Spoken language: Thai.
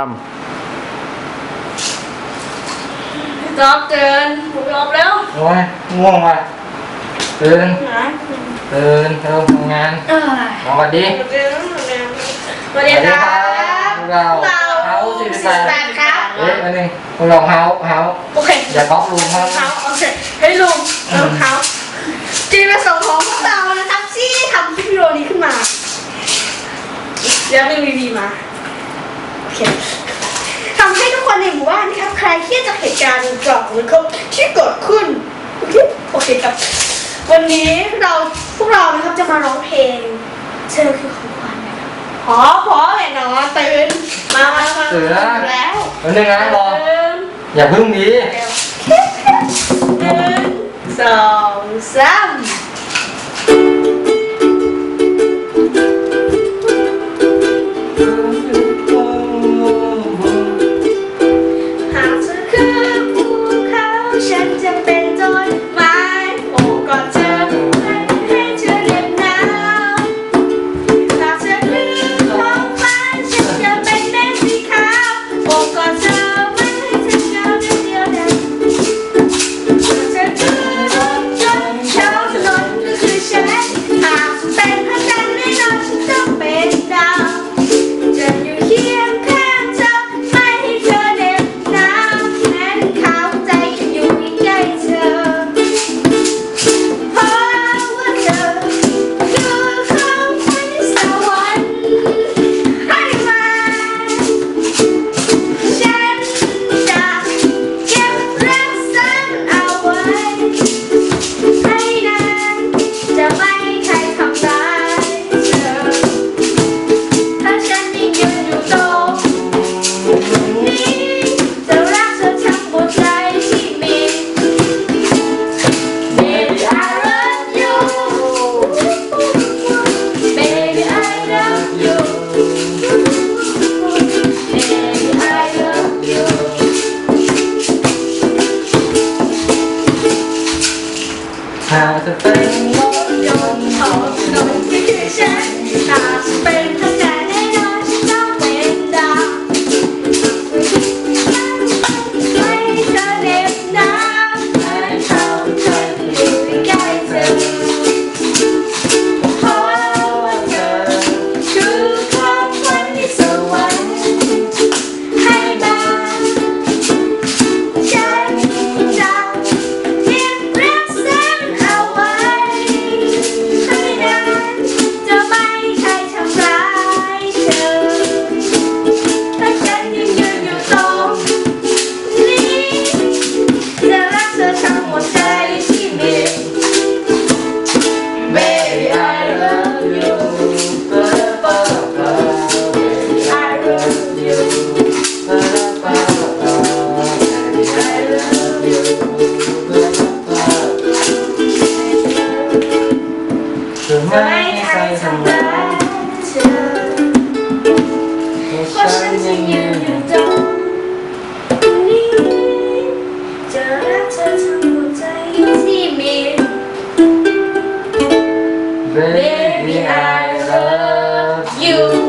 ทจอบเตือนผมยอมแล้วำโอ้ยง่วงว่ะตื่นนะตื่นเร็วทำงานเออสวัสดีสวัสดีครับพวกเราเฮาสี่สิบแปดแปดครับเอ๊ะอันหนึ่งพวกเราเฮาเฮาโอเคอย่าก๊อปรูมครับเขาโอเคให้ลุงเริ่มเขาจีนประสงค์ของพวกเรานะครับที่ทำคลิปวิดีโอนี้ขึ้นมาแล้วมีวีวีมา โอเคทำให้ทุกคนในหมู่บ้านนะครับ ใครเครียดจากเหตุการณ์กล่องหรือเขาที่เกิดขึ้นโอเคโอเคครับ วันนี้เราพวกเรานะครับจะมาร้องเพลงเธอคือของขวัญนะครับพอพอแน่นอนตื่นมามามาตื่นแล้วแล้วอันหนึ่งนะรอ ตื่นอย่าพึ่งดีหนึ่งสองสาม หากจะเป็นร มี Baby I love you